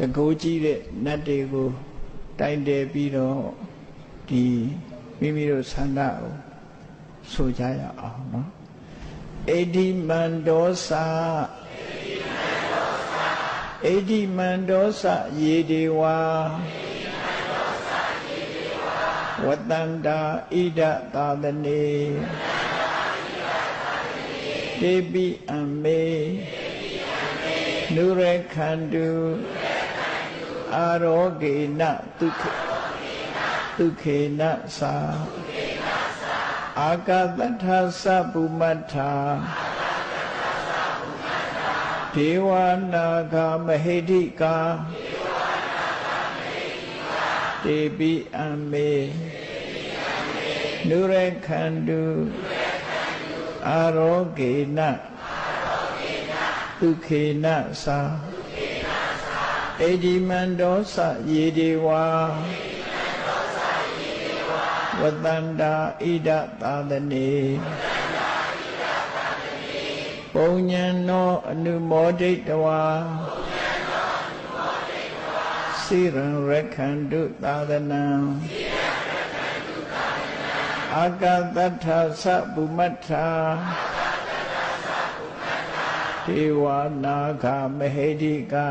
တကိုးကြီးတဲ့နတ်တွေကိုတိုင်တယ်ပြီးတော့ဒီမိမိတို့ဆန္ဒကိုဆိုကြရအောင်နော်အေဒီမန္ဒောစာအေဒီမန္ဒောစယေဒေဝါဝတန္တာဣဒသာသနေဒေပိအမေနုရခန္တု အာရောဂေနဒုက္ခဒုက္ခေနသာအာကတထသပုမတ္ထာဒေဝနာဂမဟိတိကာဒေပိအမေနုရခန္တုအာရောဂေနဒုက္ခေနသာ အေဒီမန္တောစယေဒေဝါဝတန္တာဣဒသာသနေပုံညံနောအနုမောဒိတဝါစိရံရခန္တုသာသနံအာကတထသဗုမတ္ထာဒေဝနာဂမဟေတိကာ